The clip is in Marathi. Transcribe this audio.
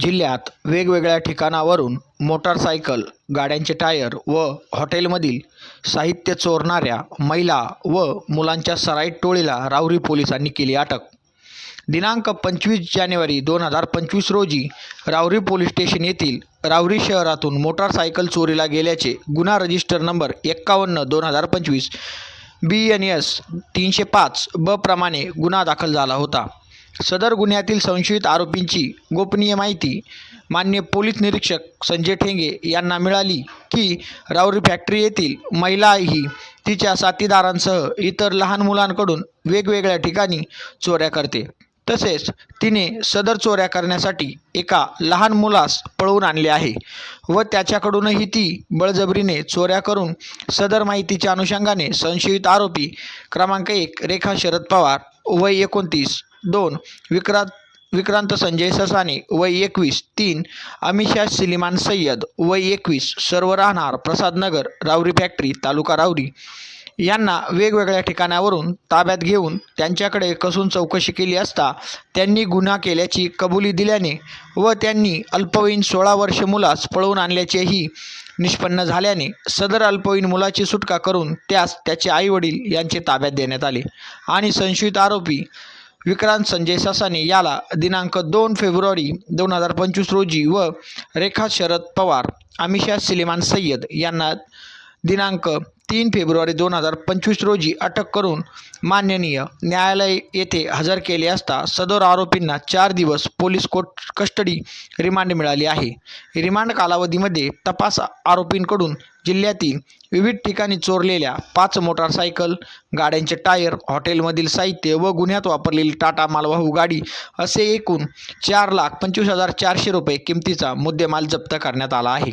जिल्ह्यात वेगवेगळ्या ठिकाणावरून मोटारसायकल गाड्यांचे टायर व हॉटेलमधील साहित्य चोरणाऱ्या महिला व मुलांच्या सराईत टोळीला राहुरी पोलिसांनी केली अटक. दिनांक पंचवीस जानेवारी दोन हजार पंचवीस रोजी राहुरी पोलीस स्टेशन येथील राहुरी शहरातून मोटारसायकल चोरीला गेल्याचे गुन्हा रजिस्टर नंबर एक्कावन्न दोन हजार पंचवीस बी एन एस तीनशे पाच ब प्रमाणे गुन्हा दाखल झाला होता. सदर गुन्ह्यातील संशयित आरोपींची गोपनीय माहिती मान्य पोलीस निरीक्षक संजय ठेंगे यांना मिळाली की राऊरी फॅक्टरी येथील महिला ही तिच्या साथीदारांसह इतर लहान मुलांकडून वेगवेगळ्या ठिकाणी चोऱ्या करते. तसेच तिने सदर चोऱ्या करण्यासाठी एका लहान मुलास पळवून आणले आहे व त्याच्याकडूनही ती बळजबरीने चोऱ्या करून सदर माहितीच्या अनुषंगाने संशयित आरोपी क्रमांक एक रेखा शरद पवार वय एकोणतीस दोन विक्रांत विक्रांत संजय ससाने वय एकवीस तीन अमिषा सिलिमान सय्यद वय एकवीस सर्व राहणार प्रसादनगर रावरी फॅक्टरी तालुका रावरी. यांना वेगवेगळ्या ठिकाणावरून ताब्यात घेऊन त्यांच्याकडे कसून चौकशी केली असता त्यांनी गुन्हा केल्याची कबुली दिल्याने व त्यांनी अल्पवयीन सोळा वर्ष मुलास पळवून आणल्याचेही निष्पन्न झाल्याने सदर अल्पवयीन मुलाची सुटका करून त्यास त्याचे आईवडील यांचे ताब्यात देण्यात आले. आणि संशयित आरोपी विक्रांत संजय ससाने याला दिनांक दोन फेब्रुवारी दोन हजार पंचवीस रोजी व रेखा शरद पवार अमिषा सिलेमान सय्यद यांना दिनांक तीन फेब्रुवारी दोन हजार पंचवीस रोजी अटक करून माननीय न्यायालय येथे हजर केले असता सदर आरोपींना चार दिवस पोलीस कोट कस्टडी रिमांड मिळाली आहे. रिमांड कालावधीमध्ये तपास आरोपींकडून जिल्ह्यातील विविध ठिकाणी चोरलेल्या पाच मोटारसायकल गाड्यांचे टायर हॉटेलमधील साहित्य व गुन्ह्यात वापरलेली टाटा मालवाहू गाडी असे एकूण चार लाख पंचवीस हजार चारशे रुपये किमतीचा मुद्देमाल जप्त करण्यात आला आहे.